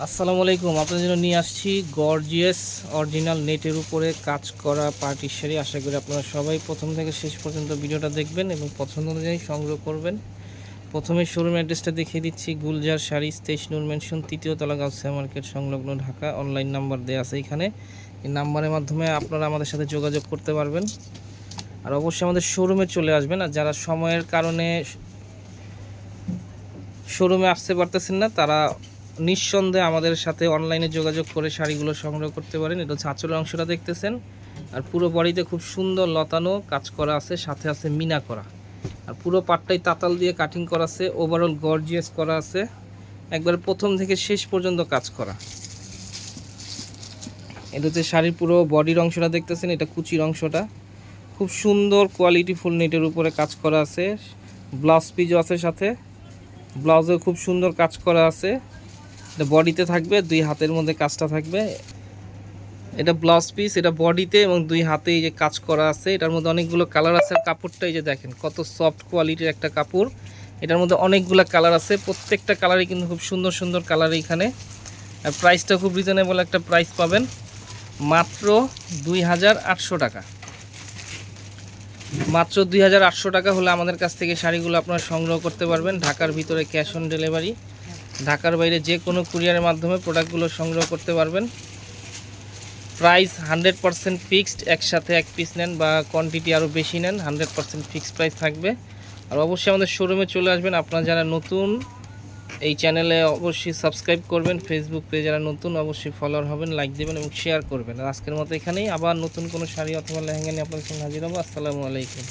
আসসালামু আলাইকুম। আপনাদের জন্য নিয়ে আসছি গর্জিয়াস অরিজিনাল নেটের উপরে কাজ করা পার্টি শাড়ি। আশা করি আপনারা সবাই প্রথম থেকে শেষ পর্যন্ত ভিডিওটা দেখবেন এবং পছন্দ অনুযায়ী সংগ্রহ করবেন। প্রথমে শোরুম অ্যাড্রেসটা দেখিয়ে দিচ্ছি, গুলজার শাড়ি স্টেশ নূর মেনশন তৃতীয় তলা, গাউসিয়া মার্কেট, সংলগ্ন ঢাকা। অনলাইন নাম্বার দেওয়া আছে এখানে। এই নাম্বারের মাধ্যমে আপনারা আমাদের সাথে যোগাযোগ করতে পারবেন। আর অবশ্যই আমাদের শোরুমে চলে আসবেন। আর যারা সময়ের কারণে শোরুমে আসতে পারতেছেন না, তারা নিঃসন্দেহে আমাদের সাথে অনলাইনে যোগাযোগ করে শাড়িগুলো সংগ্রহ করতে পারেন। এটা হচ্ছে আঁচলের অংশটা দেখতেছেন। আর পুরো বডিতে খুব সুন্দর লতানো কাজ করা আছে, সাথে আছে মিনা করা। আর পুরো পাটটাই তাতাল দিয়ে কাটিং করা আছে ওভারঅল গর্জিয়াস করা আছে। একবার প্রথম থেকে শেষ পর্যন্ত কাজ করা। এটা হচ্ছে শাড়ির পুরো বডির অংশটা দেখতেছেন, এটা কুচির অংশটা। খুব সুন্দর কোয়ালিটি ফুল নেটের উপরে কাজ করা আছে। ব্লাউজ পিজও আছে সাথে। ব্লাউজে খুব সুন্দর কাজ করা আছে। এটা বডিতে থাকবে, দুই হাতের মধ্যে কাজটা থাকবে। এটা ব্লাউজ পিস এটা বডিতে এবং দুই হাতে এই যে কাজ করা আছে, এটার মধ্যে অনেকগুলো কালার আছে। আর কাপড়টা এই যে দেখেন, কত সফট কোয়ালিটির একটা কাপড়। এটার মধ্যে অনেকগুলো কালার আছে, প্রত্যেকটা কালারই কিন্তু খুব সুন্দর সুন্দর কালার এখানে আর প্রাইসটা খুব রিজনেবল একটা প্রাইস পাবেন। মাত্র দুই হাজার আটশো টাকা। মাত্র দুই হাজার আটশো টাকা হলে আমাদের কাছ থেকে শাড়িগুলো আপনারা সংগ্রহ করতে পারবেন। ঢাকার ভিতরে ক্যাশ অন ডেলিভারি ঢাকার বাইরে যে কোনো কুরিয়ারের মাধ্যমে প্রোডাক্টগুলো সংগ্রহ করতে পারবেন। প্রাইস হান্ড্রেড পারসেন্ট ফিক্সড, একসাথে এক পিস নেন বা কোয়ান্টিটি আরও বেশি নেন, হান্ড্রেড পারসেন্ট ফিক্সড প্রাইস থাকবে। আর অবশ্যই আমাদের শোরুমে চলে আসবেন। আপনারা যারা নতুন এই চ্যানেলে অবশ্যই সাবস্ক্রাইব করবেন। ফেসবুক পেজে যারা নতুন, অবশ্যই ফলোয়ার হবেন লাইক দেবেন এবং শেয়ার করবেন। আজকের মতো এখানেই। আবার নতুন কোনো শাড়ি অথবা লেহেঙ্গা নিয়ে আপনাদের সঙ্গে হাজির হব। আসসালামু আলাইকুম।